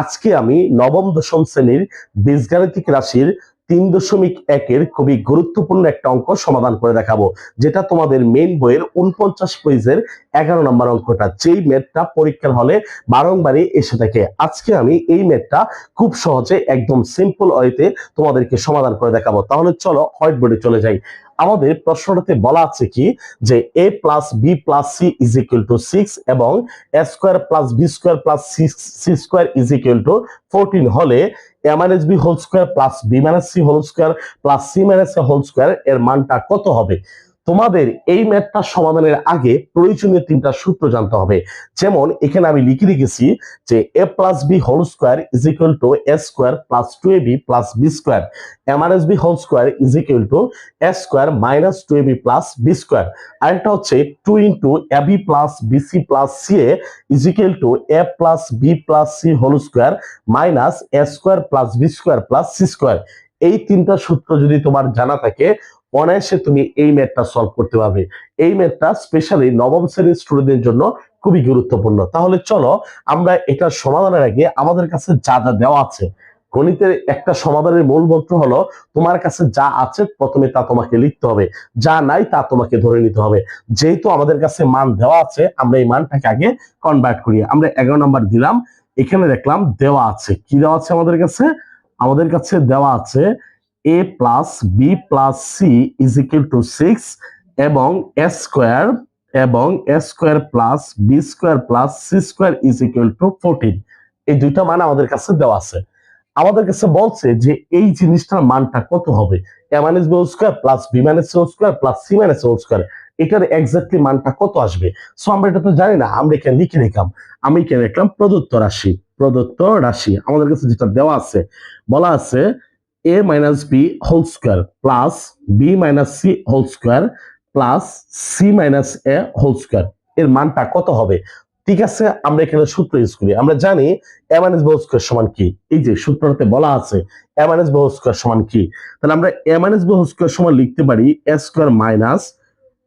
আজকে আমি নবম, দশম শ্রেণির বীজগাণিতিক রাশির তিন দশমিক একের খুবই গুরুত্বপূর্ণ একটা অঙ্ক সমাধান করে দেখাবো, যেটা তোমাদের মেইন বইয়ের উনপঞ্চাশ পেজের এগারো নম্বর অঙ্কটা। যেই ম্যাথটা পরীক্ষার হলে বারংবারই এসে থাকে। আজকে আমি এই ম্যাথটা খুব সহজে একদম সিম্পল ওয়েতে তোমাদেরকে সমাধান করে দেখাবো। তাহলে চলো হোয়াইট বোর্ডে চলে যাই। আমাদের প্রশ্নটাতে বলা আছে কি যে A plus B plus C is equal to six এবং A square plus B square plus C square is equal to fourteen হলে A minus B whole square plus B minus C whole square plus C minus A whole square এর মানটা কত হবে? তোমাদের এই ম্যাথটা সমাধানের আগে প্রয়োজনীয় তিনটা সূত্র জানতে হবে। যেমন, এখানে আমি লিখে রেখেছি যে A plus B whole square is equal to A square plus two A B plus B square A minus B whole square is equal to A square minus two A B plus B square আরেকটা হচ্ছে two into A B plus B C plus C A is equal to A plus B plus C whole square minus A square plus B square plus C square এই তিনটা সূত্র যদি তোমার জানা থাকে অনায়াসে তুমি এই ম্যাথটা সলভ করতে পারবে। এই ম্যাথটা স্পেশালি নবম শ্রেণির স্টুডেন্টদের জন্য খুবই গুরুত্বপূর্ণ। তাহলে চলো আমরা এটা সমাধানের আগে আমাদের কাছে যা যা দেওয়া আছে। গণিতের একটা সমাধানের মূল মন্ত্র হলো, তোমার কাছে যা আছে প্রথমে তা তোমাকে লিখতে হবে। যা নাই তা তোমাকে ধরে নিতে হবে। যেহেতু আমাদের কাছে মান দেওয়া আছে, আমরা এই মানটাকে আগে কনভার্ট করি। আমরা এগারো নম্বর দিলাম, এখানে দেখলাম দেওয়া আছে। কি দেওয়া আছে আমাদের কাছে? আমাদের কাছে দেওয়া আছে A plus B plus C is equal to six এবং এ স্কোয়ার এবং A square plus B square plus C square is equal to fourteen এই দুইটা মান আমাদের কাছে দেওয়া আছে। আমাদের কাছে বলছে যে এই জিনিসটার মানটা কত হবে? A minus B square plus B minus C square plus C minus C square এটার এক্স্যাক্টলি মানটা কত আসবে? সো আমরা এটা তো জানি না, আমরা এখানে লিখে নিলাম। আমি এখানে লিখলাম প্রদত্ত রাশি প্রদত্ত রাশি। আমাদের কাছে যেটা দেওয়া আছে, বলা আছে A minus B whole square plus B minus C whole square plus C minus A whole square এর মানটা কত হবে? ঠিক আছে, আমরা এখানে সূত্র ইউজ করি। আমরা জানি A minus B whole square সমান কি? এই যে সূত্রটাতে বলা আছে A minus B whole square সমান কি? তাহলে আমরা A minus B whole square সমান লিখতে পারি A square minus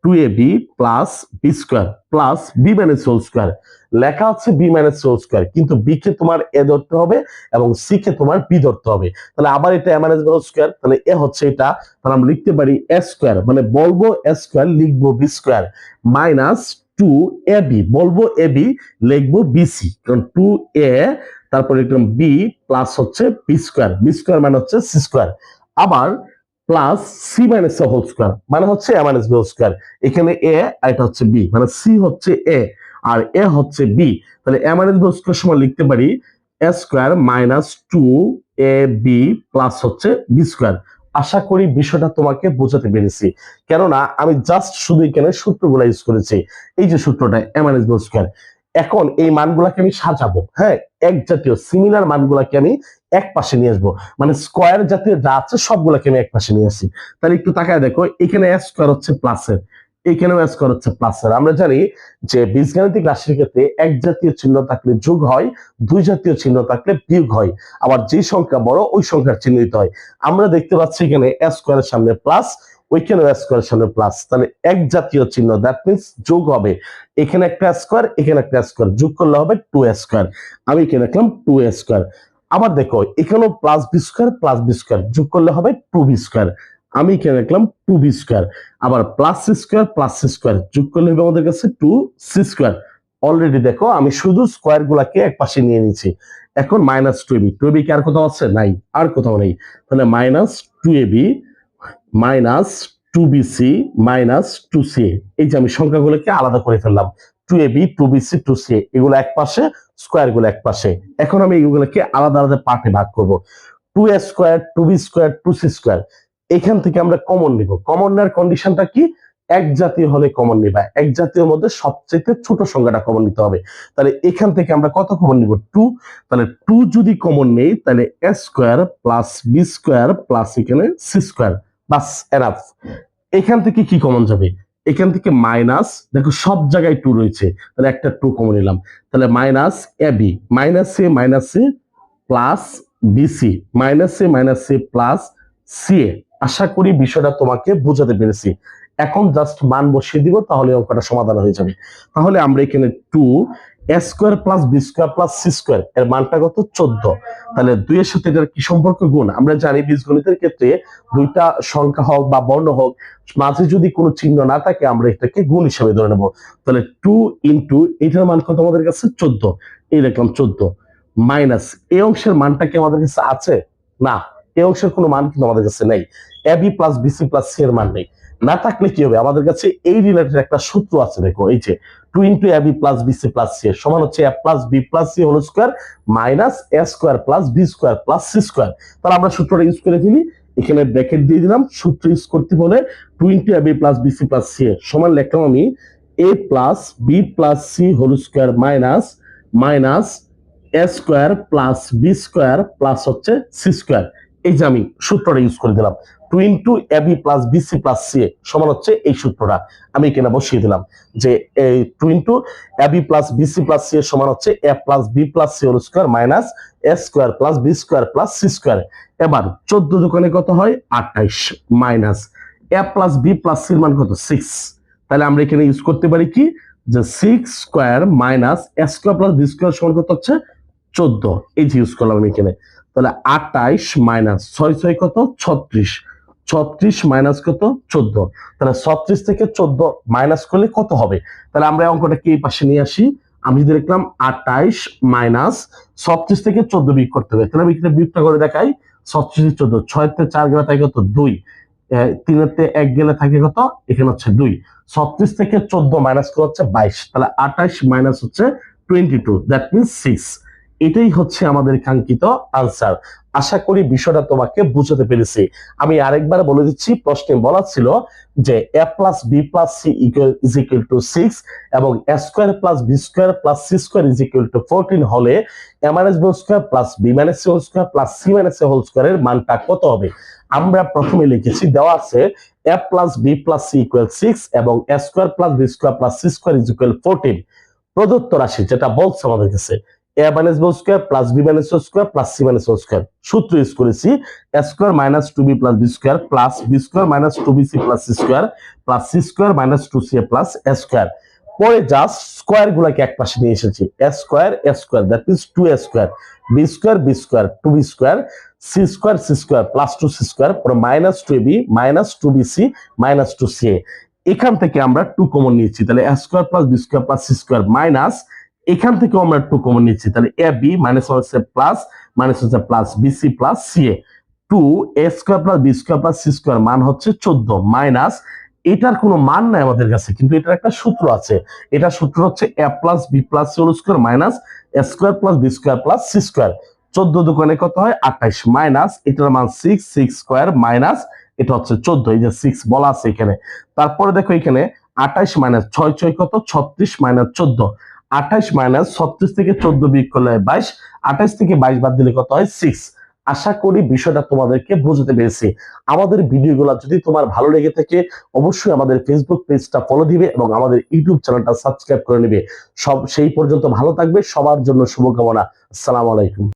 two A B plus B square plus B minus whole square লেখা হচ্ছে বি মাইনাস হোল স্কোয়ার কিন্তু বি কে তোমার এ ধরতে হবে এবং সি কে তোমার বি ধরতে হবে। তাহলে আবার এটা এ মাইনাস হোল স্কোয়ার তাহলে এ হচ্ছে এটা। তাহলে আমরা লিখতে পারি এ স্কোয়ার মানে বলব এ স্কোয়ার লিখব B square minus two A B বলব এ বি লিখব বিসি কারণ টু এ তারপর বি প্লাস হচ্ছে বি স্কোয়ার বি স্কোয়ার মানে হচ্ছে সি স্কোয়ার আবার plus C minus whole square মানে হচ্ছে A minus B whole square এখানে এ আর এটা হচ্ছে বি মানে সি হচ্ছে এ আর এ হচ্ছে বি তাহলে A minus B whole square সময় লিখতে পারি A square minus two A B plus হচ্ছে বি স্কোয়ার আশা করি বিষয়টা তোমাকে বোঝাতে পেরেছি। কেননা আমি জাস্ট শুধু এখানে সূত্রগুলো ইউজ করেছি। এই যে সূত্রটা A minus B whole square এখন এই মানগুলাকে আমি সাজাবো হ্যাঁ? এক জাতীয় সিমিলার মানগুলাকে আমি এক পাশে নিয়ে আসব। মানে স্কোয়ার জাতীয় যা আছে সবগুলোকে আমি এক পাশে নিয়ে আসি। তাহলে একটু তাকায় দেখো, এখানে স্কোয়ার হচ্ছে প্লাসের এখানেও স্কোয়ার হচ্ছে প্লাসের আমরা জানি যে বীজগাণিতিক রাশির ক্ষেত্রে এক জাতীয় চিহ্ন থাকলে যোগ হয়, দুই জাতীয় চিহ্ন থাকলে বিয়োগ হয়। আবার যে সংখ্যা বড়, ওই সংখ্যার চিহ্নিত হয়। আমরা দেখতে পাচ্ছি এখানে স্কোয়ারের সামনে প্লাস ওইখানে স্কোয়ার সামনে প্লাস তাহলে এক জাতীয় চিহ্ন দ্যাট মিনস যোগ হবে। এখানে একটা স্কোয়ার এখানে একটা স্কোয়ার যোগ করলে হবে টু স্কোয়ার আমি এখানে লিখলাম টু স্কোয়ার আবার দেখো, এখানেও plus B square plus B square যোগ করলে হবে টু বি স্কোয়ার আমি এখানে লিখলাম টু বি স্কোয়ার আবার plus C square plus C square যোগ করলে হবে আমাদের কাছে টু সি স্কোয়ার অলরেডি দেখো, আমি শুধু স্কোয়ার গুলাকে এক পাশে নিয়ে নিচ্ছি এখন minus two A B two A B কি আর কোথাও আছে? নাই, আর কোথাও নেই। তাহলে minus two A B minus two B C minus two C এই যে আমি সংখ্যাগুলোকে আলাদা করে ফেললাম। Two A B, two B C, two C এগুলো এক পাশে, স্কোয়ারগুলো এক পাশে। এখন আমি এগুলোকে আলাদা আলাদা পার্টে ভাগ করব। Two A square, two B square, two C square. এখান থেকে আমরা কমন নিব। কমন নেওয়ার কন্ডিশনটা কি? এক জাতীয় হলে কমন নিবা। এক জাতীয় মধ্যে সবচেয়ে ছোট সংখ্যাটা কমন নিতে হবে। তাহলে এখান থেকে আমরা কত কমন নিব? টু। তাহলে টু যদি কমন নেই, তাহলে A square plus B square plus এখানে সি স্কোয়ার। বাস এনাফ এখান থেকে কি কমন যাবে? এখান থেকে মাইনাস দেখো সব জায়গায় টু রয়েছে। তাহলে একটা টু কমন নিলাম। তাহলে minus A B minus A minus A plus B C minus A minus A plus C A আশা করি বিষয়টা তোমাকে বোঝাতে পেরেছি। এখন জাস্ট মান বসিয়ে দিব, তাহলে অঙ্কটা সমাধান হয়ে যাবে। তাহলে আমরা এখানে টু চোদ্দ। মাঝে যদি কোনো চিহ্ন না থাকে, আমরা এটাকে গুণ হিসেবে ধরে নেব। তাহলে টু মান আমাদের কাছে? চোদ্দ। চোদ্দ। মাইনাস এই অংশের মানটা কি আমাদের কাছে আছে? না এই অংশের কোনো মান কিন্তু আমাদের কাছে নেই। A B plus B C plus C এর মান নেই। না থাকলে কি হবে? আমাদের কাছে এই রিলেটেড একটা সূত্র আছে, দেখো, এই যে two into A B plus B C plus C সমান হচ্ছে A plus B plus C whole square minus A square plus B square plus C square তাহলে আমরা সূত্রটা ইউজ করে ফেলি। এখানে ব্র্যাকেট দিয়ে দিলাম। সূত্র ইউজ করতে বলে two into A B plus B C plus C সমান লিখলাম আমি A plus B plus C whole square minus minus A square plus B square plus হচ্ছে সি স্কোয়ার এই যে আমি সূত্রটা ইউজ করে দিলাম। Two into A plus B C plus C সমান হচ্ছে এই সূত্রটা। আমি এখানে বসিয়ে দিলাম যে two into A plus B C plus C এর সমান হচ্ছে A plus B plus C whole square minus A square plus B square plus C square এবার চোদ্দ দোকানে কত হয়? আঠাইশ minus A plus B plus সির মান কত? সিক্স তাহলে আমরা এখানে ইউজ করতে পারি কি? যে six square minus A square plus B square সমান কত হচ্ছে? চোদ্দ। এই যে ইউজ করলাম আমি এখানে। তাহলে আটাইশ মাইনাস ছয় ছয় কত? ছত্রিশ। ছত্রিশ মাইনাস কত? চোদ্দ। তাহলে ছত্রিশ থেকে চোদ্দ মাইনাস করলে কত হবে? তাহলে আমরা অঙ্কটা কি পাশে নিয়ে আসি। আমি যদি দেখলাম আটাইশ মাইনাস ছত্রিশ থেকে চোদ্দ বিয়োগ করতে হবে। তাহলে আমি এখানে বিয়োগটা করে দেখাই। ছত্রিশ চোদ্দ। ছয় তে চার গেলে থাকে কত? দুই। আহ, তিনের তে এক গেলে থাকে কত? এখানে হচ্ছে দুই। ছত্রিশ থেকে চোদ্দ মাইনাস করে হচ্ছে বাইশ। তাহলে আঠাইশ মাইনাস হচ্ছে twenty two. That means six. এটাই হচ্ছে আমাদের কাঙ্ক্ষিত আনসার আশা করি বিষয়টা তোমাকে বুঝাতে পেরেছি। আমি আরেকবার বলে দিচ্ছি, প্রশ্নে বলা ছিল যে A plus B plus C equal is equal to six এবং A square plus B square plus C square is equal to fourteen হলে A minus B square plus B minus C whole square plus C minus whole স্কোয়ারের মানটা কত হবে? আমরা প্রথমে লিখেছি, দেওয়া আছে A plus B plus C equal six এবং A square plus B square plus C square is equal fourteen প্রদত্ত রাশি যেটা বলছে আমাদের কাছে A minus B square plus B minus square plus C minus square সূত্র ইউজ করেছি A square minus two B plus B square plus B square minus two B C plus C square plus C square minus two C plus A square পরে just square গুলাকে এক পাশে নিয়ে এসেছি A square A square that means two A square B square B square two B square C square C square plus two C square পরে minus two B minus two B C minus two C এখান থেকে আমরা two common নিয়েছি, তাহলে A square plus B square plus C square minus এখান থেকেও আমরা two common নিচ্ছি। তাহলে এ বি মাইনাস হচ্ছে প্লাস মাইনাস হচ্ছে plus BC plus C A two A square plus B square plus C square মান হচ্ছে চোদ্দ মাইনাস এটার কোনো মান নাই আমাদের কাছে, কিন্তু এটার একটা সূত্র আছে। এটা সূত্র হচ্ছে A plus B plus C square minus A square plus B square plus C square চোদ্দ দোকানে কত হয়? আঠাইশ মাইনাস এটার মান সিক্স সিক্স স্কোয়ার মাইনাস এটা হচ্ছে চোদ্দ, এই যে সিক্স বলা আছে এখানে। তারপরে দেখো এখানে, আঠাইশ মাইনাস ছয় ছয় কত? ছত্রিশ মাইনাস চোদ্দ। আঠাইশ মাইনাস ছত্রিশ থেকে চোদ্দ বিয়োগ করলে হয় বাইশ আঠাইশ থেকে বাইশ বাদ দিলে কত হয় সিক্স আশা করি বিষয়টা তোমাদেরকে বুঝতে পেরেছি। আমাদের ভিডিওগুলো যদি তোমার ভালো লেগে থাকে, অবশ্যই আমাদের ফেসবুক পেজটা ফলো দিবে এবং আমাদের ইউটিউব চ্যানেলটা সাবস্ক্রাইব করে নেবে। সব, সেই পর্যন্ত ভালো থাকবে। সবার জন্য শুভকামনা। আসসালামু আলাইকুম।